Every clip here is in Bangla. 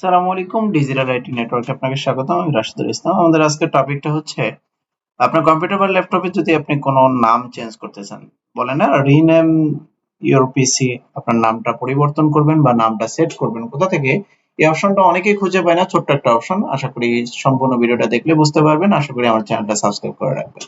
আসসালামু আলাইকুম, ডিজিটাল আইটি নেটওয়ার্কে আপনাকে স্বাগতম, আমি রাশিদুল ইসলাম। আমাদের আজকের টপিকটা হচ্ছে, আপনার কম্পিউটার বা ল্যাপটপে যদি আপনি কোনো নাম চেঞ্জ করতে চান বলে না রিনেম ইওর পিসি আপনার নামটা পরিবর্তন করবেন বা নামটা সেট করবেন, কোথা থেকে? এই অপশনটা অনেকেই খুঁজে পায় না, ছোট্ট একটা অপশন আশা করি সম্পূর্ণ ভিডিওটা দেখলে বুঝতে পারবেন। আশা করি আমার চ্যানেলটা সাবস্ক্রাইব করে রাখবেন।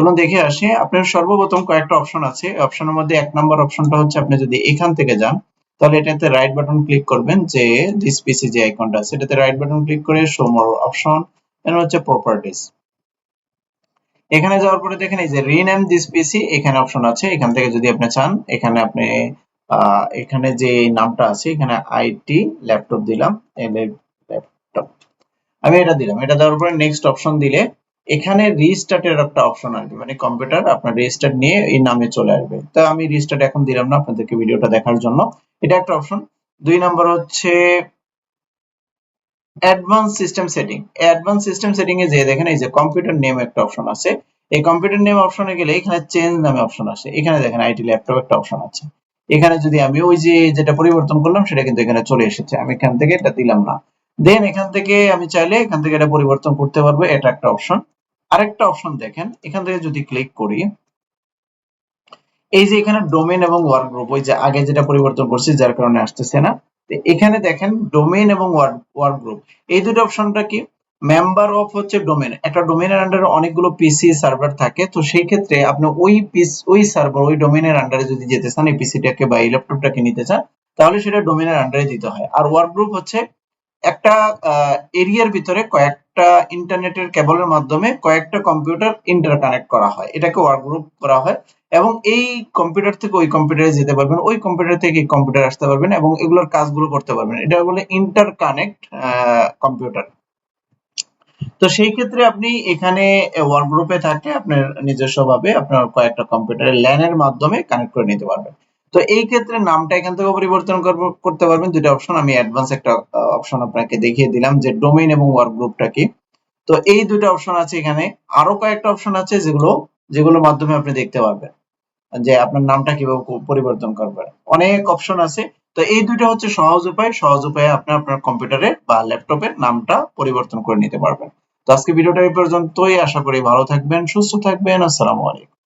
চলুন দেখে আসি। আপনার সর্বপ্রথম কয়েকটা অপশন আছে। অপশনের মধ্যে এক নম্বর অপশনটা হচ্ছে আপনি যদি এখান থেকে যান, তাহলে এটাতে রাইট বাটন ক্লিক করবেন যে দিস পিসি যে আইকনটা আছে, এটাতে রাইট বাটন ক্লিক করে শো মোর অপশন এখানে হচ্ছে প্রপার্টিজ এখানে যাওয়ার পরে দেখেন এই যে রিনেম দিস পিসি এখানে অপশন আছে। এখান থেকে যদি আপনি চান, এখানে আপনি এখানে যে নামটা আছে, এখানে আইটি ল্যাপটপ দিলাম ল্যাপটপ আমি এটা দিলাম। এটা দেওয়ার পরে নেক্সট অপশন দিলে এখানে রিস্টার্টের একটা অপশন আসবে মানে কম্পিউটার আপনার রিস্টার্ট নিয়ে এই নামে চলে আসবে। তো আমি রিস্টার্ট এখন দিলাম না আপনাদেরকে ভিডিওটা দেখার জন্য। এটা একটা অপশন দুই নম্বর হচ্ছে advance system setting advance system setting এ যে দেখেন, এই যে কম্পিউটার নেম একটা অপশন আছে। এই কম্পিউটার নেম অপশনে গেলে এখানে চেঞ্জ নামে অপশন আছে এখানে দেখেন আইটি ল্যাপটপ একটা অপশন আছে। এখানে যদি আমি ওই যে যেটা পরিবর্তন করলাম, সেটা কিন্তু এখানে চলে এসেছে। আমি এখান থেকে এটা দিলাম না। দেন এখান থেকে আমি চাইলে এখান থেকে এটা পরিবর্তন করতে পারব। এটা একটা অপশন আরেকটা অপশন দেখেন, এখান থেকে যদি ক্লিক করি, এই যে এখানে ডোমেন এবং ওয়ার্ক গ্রুপ ওই যে আগে যেটা পরিবর্তন করছি, যার কারণে আসতেছে না এখানে দেখেন ডোমেন এবং ওয়ার্ক গ্রুপ এই দুটো অপশনটা কি? মেম্বার অফ হচ্ছে ডোমেন একটা ডোমেনের আন্ডারে অনেকগুলো পিসি সার্ভার থাকে, তো সেই ক্ষেত্রে আপনি ওই পিস ওই সার্ভার ওই ডোমেনের আন্ডারে যদি যেতে চান, এই পিসিটাকে বা এই ল্যাপটপটাকে নিতে চান, তাহলে সেটা ডোমেনের আন্ডারে দিতে হয়। আর ওয়ার্ক গ্রুপ হচ্ছে একটা এরিয়ার ভিতরে কয়েকটা ইন্টারনেটের কেবলের মাধ্যমে কয়েকটা কম্পিউটার ইন্টারকানেক্ট করা হয়। এটাকে ওয়ার্ক গ্রুপ করা হয় এবং এই কম্পিউটার থেকে ওই কম্পিউটারে যেতে পারবেন, ওই কম্পিউটার থেকে কম্পিউটার আসতে পারবেন এবং এগুলোর কাজগুলো করতে পারবেন। এটা বলে ইন্টারকানেক্ট কম্পিউটার তো সেই ক্ষেত্রে আপনি এখানে ওয়ার্ক গ্রুপে থাকলে আপনার নিজস্ব ভাবে আপনার কয়েকটা কম্পিউটারের ল্যানের মাধ্যমে কানেক্ট করে নিতে পারবেন। তো এই ক্ষেত্রে নামটা এখান থেকে পরিবর্তন করতে পারবেন। দুটো অপশন আমি অ্যাডভান্স একটা অপশন আপনাকে দেখিয়ে দিলাম যে ডোমেইন এবং ওয়ার্ক গ্রুপটা কি। তো এই দুটো অপশন আছে এখানে। আরও কয়েকটা অপশন আছে যেগুলো যেগুলোর মাধ্যমে আপনি দেখতে পারবেন যে আপনার নামটা কীভাবে পরিবর্তন করবেন। অনেক অপশন আছে। তো এই দুটো হচ্ছে সহজ উপায়। সহজ উপায়ে আপনি আপনার কম্পিউটারে বা ল্যাপটপে নামটা পরিবর্তন করে নিতে পারবেন। তো আজকে ভিডিওটা এই পর্যন্তই। আশা করি ভালো থাকবেন, সুস্থ থাকবেন। আসসালামু আলাইকুম।